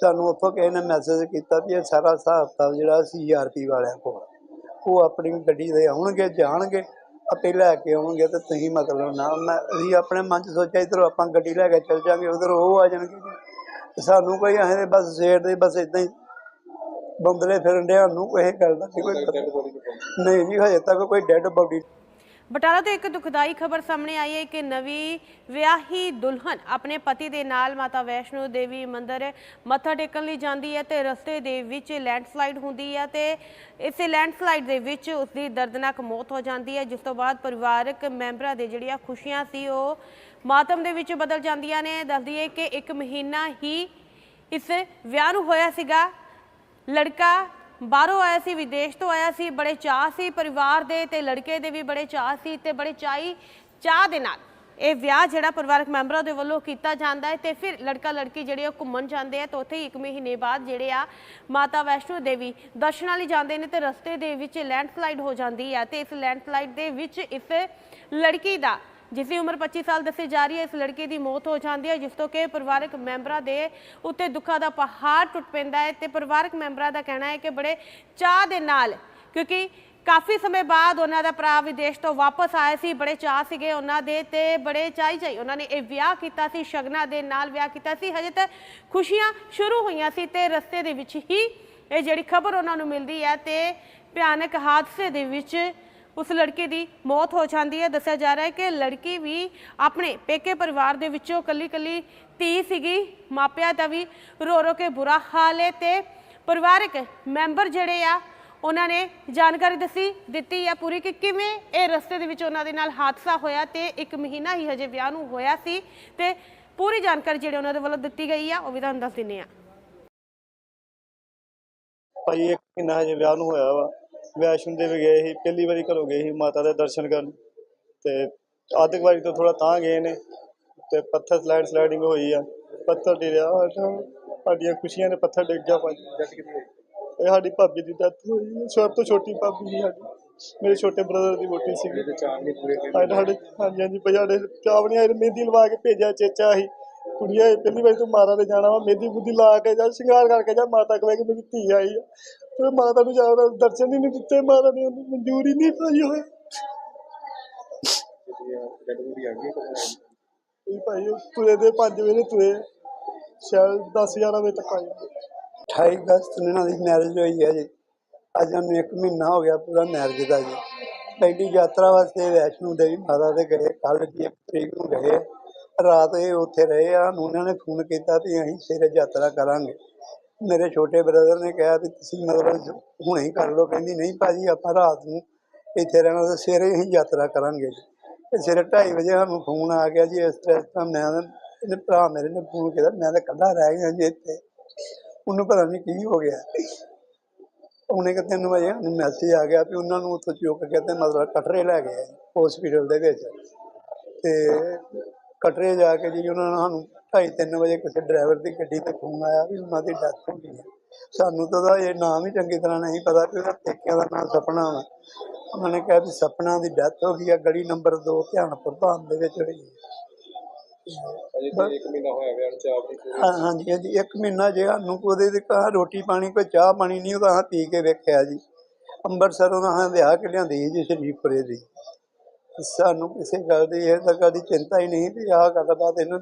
ਸਾਨੂੰ ਉੱਥੋਂ ਕਿਸੇ ਨੇ ਮੈਸੇਜ ਕੀਤਾ ਵੀ ਇਹ ਸਾਰਾ ਹਿਸਾਬ ਜਿਹੜਾ ਸੀਆਰਪੀ ਵਾਲਿਆਂ ਕੋਲ ਉਹ ਆਪਣੀ ਗੱਡੀ ਦੇ ਆਉਣਗੇ ਜਾਣਗੇ ਆਪੇ ਲੈ ਕੇ ਆਉਣਗੇ ਤੇ ਤੁਸੀਂ ਮਤਲਬ ਨਾ ਮੈਂ ਅਸੀਂ ਆਪਣੇ ਮਨ 'ਚ ਸੋਚਿਆ ਇੱਧਰੋਂ ਆਪਾਂ ਗੱਡੀ ਲੈ ਕੇ ਚੱਲ ਜਾਾਂਗੇ ਉਧਰ ਉਹ ਆ ਜਾਣਗੇ। ਸਾਨੂੰ ਕੋਈ ਐਂ ਦੇ ਬਸ ਸਵੇਰ ਦੇ ਬਸ ਇਦਾਂ ਹੀ ਬੰਦਲੇ ਫਿਰਨ ਡਿਆ ਨੂੰ ਕੋਈ ਗੱਲ ਦਾ ਕੋਈ ਪਤਾ ਨਹੀਂ ਜੀ ਹਜੇ ਤੱਕ ਕੋਈ ਡੈੱਡ ਬੋਡੀ ਬਟਾਲਾ ਤੋਂ ਇੱਕ ਦੁਖਦਾਈ ਖਬਰ ਸਾਹਮਣੇ ਆਈ ਹੈ ਕਿ ਨਵੀਂ ਵਿਆਹੀ ਦੁਲਹਨ ਆਪਣੇ ਪਤੀ ਦੇ ਨਾਲ ਮਾਤਾ ਵੈਸ਼ਨੋ ਦੇਵੀ ਮੰਦਿਰ ਮੱਥਾ ਟੇਕਣ ਲਈ ਜਾਂਦੀ ਹੈ ਤੇ ਰਸਤੇ ਦੇ ਵਿੱਚ ਲੈਂਡਸਲਾਈਡ ਹੁੰਦੀ ਹੈ ਤੇ ਇਸੇ ਲੈਂਡਸਲਾਈਡ ਦੇ ਵਿੱਚ ਉਸ ਦੀ ਦਰਦਨਾਕ ਮੌਤ ਹੋ ਜਾਂਦੀ ਹੈ, ਜਿਸ ਤੋਂ ਬਾਅਦ ਪਰਿਵਾਰਕ ਮੈਂਬਰਾਂ ਦੇ ਜਿਹੜੀਆਂ ਖੁਸ਼ੀਆਂ ਸੀ ਉਹ ਮਾਤਮ ਦੇ ਵਿੱਚ ਬਦਲ ਜਾਂਦੀਆਂ ਨੇ। ਦੱਸਦੀ ਹੈ ਕਿ ਇੱਕ ਮਹੀਨਾ ਹੀ ਇਸ ਵਿਆਹ ਨੂੰ ਹੋਇਆ ਸੀਗਾ। ਲੜਕਾ ਬਾਹਰੋਂ ਆਇਆ ਸੀ, ਵਿਦੇਸ਼ ਤੋਂ ਆਇਆ ਸੀ, ਬੜੇ ਚਾਅ ਸੀ ਪਰਿਵਾਰ ਦੇ ਤੇ ਲੜਕੇ ਦੇ ਵੀ ਬੜੇ ਚਾਅ ਸੀ ਤੇ ਬੜੇ ਚਾਈ ਚਾਹ ਦੇ ਨਾਲ ਇਹ ਵਿਆਹ ਜਿਹੜਾ ਪਰਿਵਾਰਕ ਮੈਂਬਰਾਂ ਦੇ ਵੱਲੋਂ ਕੀਤਾ ਜਾਂਦਾ ਹੈ ਤੇ ਫਿਰ ਲੜਕਾ ਲੜਕੀ ਜਿਹੜੇ ਉਹ ਘੁੰਮਣ ਜਾਂਦੇ ਆ ਤੇ ਉੱਥੇ ਹੀ ਇੱਕ ਮਹੀਨੇ ਬਾਅਦ ਜਿਹੜੇ ਆ ਮਾਤਾ ਵੈਸ਼ਨੋ ਦੇਵੀ ਦਰਸ਼ਨਾਂ ਲਈ ਜਾਂਦੇ ਨੇ ਤੇ ਰਸਤੇ ਦੇ ਵਿੱਚ ਲੈਂਡਸਲਾਈਡ ਹੋ ਜਾਂਦੀ ਆ ਤੇ ਇਸ ਲੈਂਡਸਲਾਈਡ ਦੇ ਵਿੱਚ ਇਸ ਲੜਕੀ ਦਾ ਜਿਸ ਦੀ ਉਮਰ 25 ਸਾਲ ਦੱਸੀ ਜਾ ਰਹੀ ਹੈ, ਇਸ ਲੜਕੇ ਦੀ ਮੌਤ ਹੋ ਜਾਂਦੀ ਹੈ, ਜਿਸ ਤੋਂ ਕਿ ਪਰਿਵਾਰਕ ਮੈਂਬਰਾਂ ਦੇ ਉੱਤੇ ਦੁੱਖਾਂ ਦਾ ਪਹਾੜ ਟੁੱਟ ਪੈਂਦਾ ਹੈ ਤੇ ਪਰਿਵਾਰਕ ਮੈਂਬਰਾਂ ਦਾ ਕਹਿਣਾ ਹੈ ਕਿ ਬੜੇ ਚਾਹ ਦੇ ਨਾਲ, ਕਿਉਂਕਿ ਕਾਫੀ ਸਮੇਂ ਬਾਅਦ ਉਹਨਾਂ ਦਾ ਭਰਾ ਵਿਦੇਸ਼ ਤੋਂ ਵਾਪਸ ਆਇਆ ਸੀ, ਬੜੇ ਚਾਹ ਸੀਗੇ ਉਹਨਾਂ ਦੇ ਤੇ ਬੜੇ ਚਾਈ ਚਾਈ ਉਹਨਾਂ ਨੇ ਇਹ ਵਿਆਹ ਕੀਤਾ ਸੀ, ਸ਼ਗਨਾਂ ਦੇ ਨਾਲ ਵਿਆਹ ਕੀਤਾ ਸੀ, ਹਜੇ ਤਾਂ ਖੁਸ਼ੀਆਂ ਸ਼ੁਰੂ ਹੋਈਆਂ ਸੀ ਤੇ ਰਸਤੇ ਦੇ ਵਿੱਚ ਹੀ ਇਹ ਜਿਹੜੀ ਖਬਰ ਉਹਨਾਂ ਨੂੰ ਮਿਲਦੀ ਹੈ ਤੇ ਭਿਆਨਕ ਹਾਦਸੇ ਦੇ ਵਿੱਚ ਉਸ ਲੜਕੇ ਦੀ ਮੌਤ ਹੋ ਜਾਂਦੀ ਹੈ। ਦੱਸਿਆ ਜਾ ਰਿਹਾ ਹੈ ਕਿ ਲੜਕੀ ਵੀ ਆਪਣੇ ਪੇਕੇ ਪਰਿਵਾਰ ਦੇ ਵਿੱਚੋਂ ਕੱਲੀ ਕੱਲੀ ਧੀ ਸੀਗੀ। ਮਾਪਿਆਂ ਦਾ ਵੀ ਰੋ ਰੋ ਕੇ ਬੁਰਾ ਹਾਲ ਹੈ ਤੇ ਪਰਿਵਾਰਕ ਮੈਂਬਰ ਜਿਹੜੇ ਆ, ਉਹਨਾਂ ਨੇ ਜਾਣਕਾਰੀ ਦੱਸੀ, ਦਿੱਤੀ ਆ ਪੂਰੀ ਕਿ ਕਿਵੇਂ ਇਹ ਰਸਤੇ ਦੇ ਵਿੱਚ ਉਹਨਾਂ ਦੇ ਨਾਲ ਹਾਦਸਾ ਹੋਇਆ ਤੇ ਇੱਕ ਮਹੀਨਾ ਹੀ ਹਜੇ ਵਿਆਹ ਨੂੰ ਹੋਇਆ ਸੀ ਤੇ ਪੂਰੀ ਜਾਣਕਾਰੀ ਜਿਹੜੀ ਉਹਨਾਂ ਦੇ ਵੱਲੋਂ ਦਿੱਤੀ ਗਈ ਆ, ਉਹ ਵੀ ਤੁਹਾਨੂੰ ਦੱਸ ਦਿੰਨੇ ਆ। ਭਾਈ, ਇੱਕ ਮਹੀਨਾ ਹਜੇ ਵਿਆਹ ਨੂੰ ਹੋਇਆ ਵਾ। ਵੈਸ਼ਨੋ ਦੇਵੀ ਗਏ ਸੀ ਪਹਿਲੀ ਵਾਰੀ ਘਰੋਂ ਗਏ ਸੀ ਮਾਤਾ ਦੇ ਦਰਸ਼ਨ ਕਰਨ। ਤੇ ਅੱਧ ਕੁ ਵਾਰੀ ਤੋਂ ਥੋੜਾ ਤਾਂ ਗਏ ਨੇ ਤੇ ਪੱਥਰ ਸਲਾਈਡ ਸਲਾਈਡਿੰਗ ਹੋਈ ਆ। ਪੱਥਰ ਡਿਰਿਆ ਸਾਡਾ- ਸਾਡੀਆਂ ਖੁਸ਼ੀਆਂ ਨੇ ਪੱਥਰ ਡਿੱਗ ਗਿਆ ਭਾਈ ਇਹ ਸਾਡੀ ਭਾਬੀ ਦੀ ਡੈਥ ਹੋਈ ਹੈ। ਸਭ ਤੋਂ ਛੋਟੀ ਭਾਬੀ ਸੀ ਸਾਡੀ। ਮੇਰੇ ਛੋਟੇ ਬ੍ਰਦਰ ਦੀ ਵੋਟੀ ਸੀਗੀ। ਇਹਦੇ ਚਾਰ ਨਹੀਂ ਪੂਰੇ ਸਾਡੇ ਹਾਂਜੀ ਹਾਂਜੀ ਸਾਡੇ ਚਾਵਣੀਆਂ ਮਹਿੰਦੀ ਲਵਾ ਕੇ ਭੇਜਿਆ ਚੇਚਾ ਸੀ। ਕੁੜੀਆਂ ਪਹਿਲੀ ਵਾਰੀ ਤੂੰ ਮਾਤਾ ਦੇ ਜਾਣਾ ਵਾ ਮਹਿੰਦੀ ਬੁੱਧੀ ਲਾ ਕੇ ਜਾ ਸ਼ਿੰਗਾਰ ਕਰਕੇ ਜਾ ਮਾਤਾ ਕੋਲ ਕਿ ਮੇਰੀ ਧੀ ਆਈ ਆ। ਤੇ ਮਾਤਾ ਨੂੰ ਜਾ ਦਰਸ਼ਨ ਹੀ ਨਹੀਂ ਦਿੱਤੇ ਮਾਤਾ ਨੇ, ਉਹਨੂੰ ਮਨਜ਼ੂਰ ਨਹੀਂ ਪਾਈ ਹੋਏ ਇਹ ਭਾਈ, ਉਹ ਤੁਰੇ ਦੇ 5 ਵਜੇ ਤੁਰੇ, ਸ਼ਾਇਦ 10 11 ਵਜੇ ਤੱਕ ਆ 28 ਅਗਸਤ ਨੂੰ ਇਹਨਾਂ ਦੀ ਮੈਰਿਜ ਹੋਈ ਹੈ ਜੀ। ਅੱਜ ਨੂੰ ਇੱਕ ਮਹੀਨਾ ਹੋ ਗਿਆ ਪੂਰਾ ਮੈਰਿਜ ਦਾ ਜੀ। ਪਹਿਲੀ ਯਾਤਰਾ ਵਾਸਤੇ ਵੈਸ਼ਨੂ ਦੇਵੀ ਮਾਤਾ ਦੇ ਗਏ ਕੱਲ ਦੀ ਇੱਕ ਤਰੀਕ ਨੂੰ ਗਏ। ਰਾਤ ਇਹ ਉੱਥੇ ਰਹੇ ਆ ਉਹਨਾਂ ਨੇ ਫੋਨ ਕੀਤਾ ਵੀ ਅਸੀਂ ਸਵੇਰੇ ਯਾਤਰਾ ਕਰਾਂਗੇ। ਮੇਰੇ ਛੋਟੇ ਬ੍ਰਦਰ ਨੇ ਕਿਹਾ ਵੀ ਤੁਸੀਂ ਮਤਲਬ ਹੁਣੇ ਹੀ ਕਰ ਲਓ। ਕਹਿੰਦੀ, ਨਹੀਂ ਭਾਜੀ, ਆਪਾਂ ਰਾਤ ਨੂੰ ਇੱਥੇ ਰਹਿਣਾ ਤੇ ਸਵੇਰੇ ਹੀ ਯਾਤਰਾ ਕਰਾਂਗੇ ਜੀ। ਤੇ ਸਵੇਰੇ 2:30 ਵਜੇ ਸਾਨੂੰ ਫੋਨ ਆ ਗਿਆ ਜੀ, ਇਸ ਤਰ੍ਹਾਂ ਇਸ ਤਰ੍ਹਾਂ ਮੈਂ ਇਹਨੇ ਭਰਾ ਮੇਰੇ ਨੇ ਫੋਨ ਕੀਤਾ, ਮੈਂ ਤਾਂ ਇਕੱਲਾ ਰਹਿ ਗਿਆ ਜੀ ਇੱਥੇ। ਉਹਨੂੰ ਪਤਾ ਨਹੀਂ ਕੀ ਹੋ ਗਿਆ। ਉਹਨੇ ਕਿ ਤਿੰਨ ਵਜੇ ਉਹਨੂੰ ਮੈਸੇਜ ਆ ਗਿਆ ਵੀ ਉਹਨਾਂ ਨੂੰ ਉੱਥੋਂ ਚੁੱਕ ਕੇ ਤੇ ਮਤਲਬ ਕਟਰੇ ਲੈ ਗਏ ਹਸਪੀਟਲ ਦੇ ਵਿੱਚ। ਤੇ ਕਟਰੇ ਜਾ ਕੇ ਜੀ ਉਹਨਾਂ ਨੇ ਸਾਨੂੰ ਢਾਈ ਤਿੰਨ ਵਜੇ ਕਿਸੇ ਡਰਾਈਵਰ ਦੀ ਗੱਡੀ ਤੇ ਫੋਨ ਆਇਆ ਵੀ ਉਹਨਾਂ ਦੀ ਡੈਥ ਹੋ ਗਈ ਹੈ। ਸਾਨੂੰ ਤਾਂ ਉਹਦਾ ਇਹ ਨਾਮ ਹੀ ਚੰਗੀ ਤਰ੍ਹਾਂ ਨਹੀਂ ਪਤਾ ਵੀ ਉਹਦਾ ਪੇਕਿਆਂ ਦਾ ਨਾਮ ਸਪਨਾ ਵਾ। ਉਹਨਾਂ ਨੇ ਕਿਹਾ ਵੀ ਸਪਨਾ ਦੀ ਡੈਥ ਹੋ ਗਈ ਹੈ ਗਲੀ ਨੰਬਰ 2 ਧਿਆਨਪੁਰ ਧਾਮ ਦੇ ਵਿੱਚ ਹੋਈ ਹੈ। ਅਜੇ ਤੇ ਮਹੀਨਾ ਹੋਇਆ ਹਾਂ ਹਾਂਜੀ ਹਾਂਜੀ ਇੱਕ ਮਹੀਨਾ ਜੇ ਸਾਨੂੰ ਉਹਦੇ ਤੇ ਕਹਾ ਰੋਟੀ ਪਾਣੀ ਕੋਈ ਚਾਹ ਪਾਣੀ ਨਹੀਂ ਉਹਦਾ ਹਾਂ ਪੀ ਕੇ ਵੇਖਿਆ ਜੀ। ਅੰਮ੍ਰਿਤਸਰੋਂ ਦਾ ਹਾਂ ਵਿਆਹ ਕੇ ਲਿਆਂਦੀ ਜੀ ਸ਼ਰੀਫਪੁਰੇ ਦੀ। ਸਾਨੂੰ ਕਿਸੇ ਗੱਲ ਦੀ ਇਹ ਤਾਂ ਕਦੀ ਚਿੰਤਾ ਹੀ ਨਹੀਂ ਵੀ ਆਹ ਗੱਲਬਾਤ ਇਹਨੂੰ